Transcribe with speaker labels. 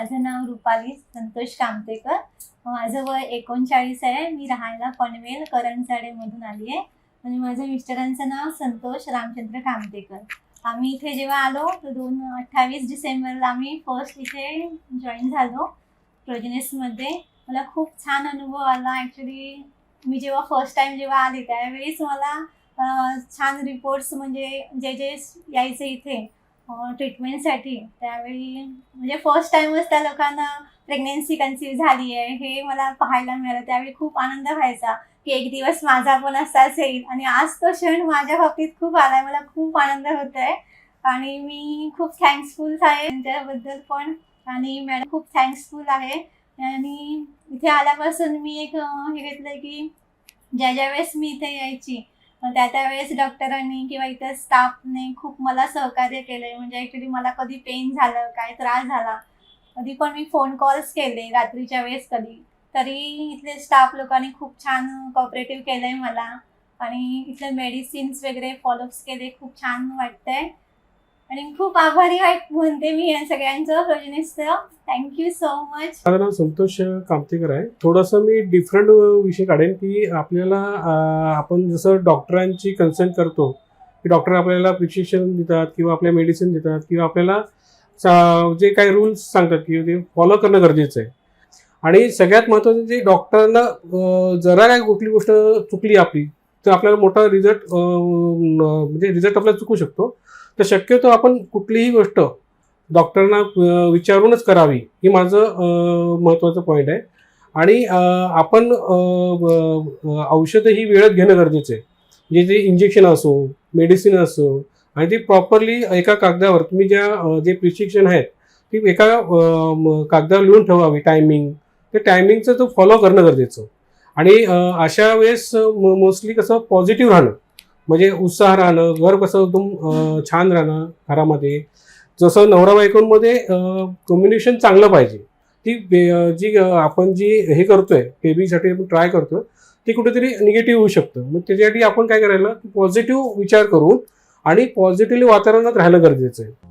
Speaker 1: माझं नाव रुपाली संतोष कामतेकर. माझं वय एकोणचाळीस आहे. मी राहायला पनवेल करंजाडेमधून आली आहे. आणि माझ्या मिस्टरांचं नाव संतोष रामचंद्र कामतेकर. आम्ही इथे जेव्हा आलो तर दोन अठ्ठावीस डिसेंबरला आम्ही फर्स्ट इथे जॉईन झालो प्रोजेनेसमध्ये. मला खूप छान अनुभव आला. ॲक्च्युली मी जेव्हा फर्स्ट टाईम जेव्हा आले त्यावेळेस मला छान रिपोर्ट्स म्हणजे जे जे यायचे इथे ट्रीटमेंटसाठी त्यावेळी म्हणजे फर्स्ट टाईमच त्या लोकांना प्रेग्नेन्सी कन्सिव्ह झाली आहे हे मला पाहायला मिळालं. त्यावेळी खूप आनंद व्हायचा की एक दिवस माझा पण असाच येईल. आणि आज तो क्षण माझ्या बाबतीत खूप आलाय. मला खूप आनंद होत आहे आणि मी खूप थँक्सफुल आहे त्यांच्याबद्दल पण. आणि मॅडम खूप थँक्सफुल आहे. आणि इथे आल्यापासून मी एक हे घेतलं की ज्या ज्या वेळेस मी इथे यायची त्या त्यावेळेस डॉक्टरांनी किंवा इतर स्टाफने खूप मला सहकार्य केलंय. म्हणजे ॲक्च्युली मला कधी पेन झालं काय त्रास झाला कधी पण मी फोन कॉल्स केले रात्रीच्या वेळेस कधी तरी इथले स्टाफ लोकांनी खूप छान कॉपरेटिव्ह केलंय मला. आणि इथले मेडिसिन्स वगैरे फॉलोअप्स केले खूप छान वाटतंय. आणि खूप आभारी आहे म्हणते मी या सगळ्यांचं प्रोजेनिसचं थँक्यू सो मच
Speaker 2: माझं नाव संतोष कामतेकर आहे. थोडंसं मी डिफरंट विषय काढेन की आपल्याला आपण जसं डॉक्टरांची कन्सल्ट करतो की डॉक्टर आपल्याला प्रिस्क्रिप्शन देतात किंवा आपल्या मेडिसिन देतात किंवा आपल्याला जे काही रूल्स सांगतात की ते फॉलो करणं गरजेचं आहे. आणि सगळ्यात महत्त्वाचं जे डॉक्टरांना जरा काय कुठली गोष्ट चुकली आपली तर आपल्याला मोठा रिझल्ट म्हणजे रिझल्ट आपल्याला चुकू शकतो. तर शक्यतो आपण कुठलीही गोष्ट डॉक्टरांना विचारूनच करावी ही माझं महत्त्वाचं पॉईंट आहे. आणि आपण औषधं ही वेळेत घेणं गरजेचं आहे. म्हणजे जे इंजेक्शन असो मेडिसिन असो आणि ती प्रॉपरली एका कागदावर तुम्ही ज्या जे प्रिस्क्रिप्शन आहेत ती एका कागदावर लिहून ठेवावी टायमिंग ते टायमिंगचं तो फॉलो करणं गरजेचं. आणि अशा वेळेस मोस्टली कसं पॉझिटिव्ह राहणं. म्हणजे उत्साह राहणं घर कसं एकदम छान राहणं घरामध्ये. जसं नवरा बायकोंमध्ये कम्युनिकेशन चांगलं पाहिजे. ती बे- जी आपण जी हे करतोय बेबीसाठी आपण ट्राय करतोय ती कुठेतरी निगेटिव्ह होऊ शकतं. मग त्याच्यासाठी आपण काय करायला पॉझिटिव्ह विचार करून आणि पॉझिटिव्हली वातावरणात राहणं गरजेचं आहे.